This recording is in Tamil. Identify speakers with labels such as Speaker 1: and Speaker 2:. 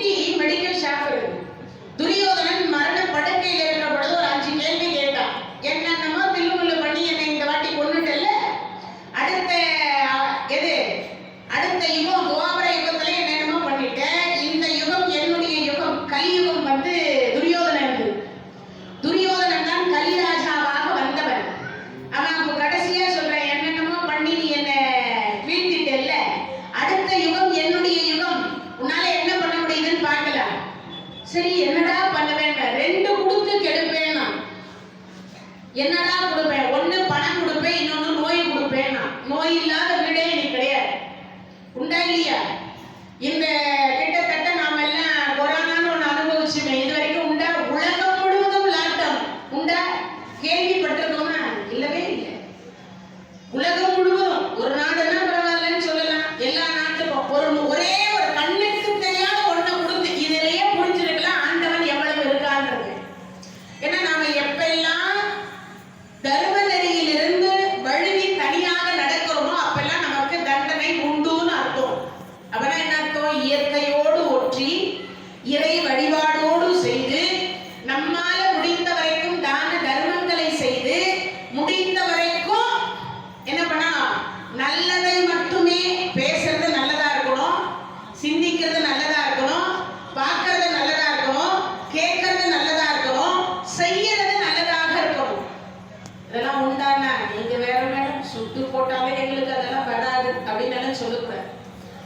Speaker 1: குட்டி மெடிக்கல் ஷாப் இருக்கு. துரியோதனன் மரண படுக்கையில் இருக்கிற பொழுது ஒரு அஞ்சு கேள்வி கேட்டான் என்னென்னமோ தில்லுமுல்லு பண்ணி என்னை இந்த வாட்டி கொண்டுட்டல்ல அடுத்த எது? அடுத்த யுகம் துவாபர யுகத்துல என்னென்னமோ பண்ணிட்டேன் இந்த யுகம் என்னுடைய யுகம் கலியுகம் வந்து துரியோதனன் துரியோதனன் தான் கலிராஜாவாக வந்தவன் அவன் அப்ப கடைசியா சொல்றான் என்னென்னமோ பண்ணி நீ என்ன வீழ்த்திட்டல்ல அடுத்த யுகம் என்னுடைய யுகம் உன்னால என்ன பண்ண முடியுதுன்னு பார்க்கலாம் சரி என்னடா பண்ணுவேன்? ரெண்டு கொடுத்து கெடுப்பேன் நான். என்னடா கொடுப்பேன்? ஒண்ணு பணம் கொடுப்பேன் இன்னொன்னு நோய் கொடுப்பேன் நான். நோய் இல்லாம இயற்கையோடு ஒற்றி இறை வழிபாடோடு செய்து நம்மால முடிந்த வரைக்கும் தான தர்மங்களை செய்து முடிந்த வரைக்கும் என்ன பண்ணணும் நல்லதை மட்டுமே பேசுறது நல்லதா இருக்கணும் சிந்திக்கிறது நல்லதா இருக்கணும் பார்க்கறது நல்லதா இருக்கணும் கேட்கறது நல்லதா இருக்கணும் செய்யறது நல்லதாக இருக்கணும். இதெல்லாம் உண்டானா? நீங்க வேற மேடம் சுட்டு போட்டாலே எங்களுக்கு அதெல்லாம் படாது அப்படின்னு சொல்லுவேன்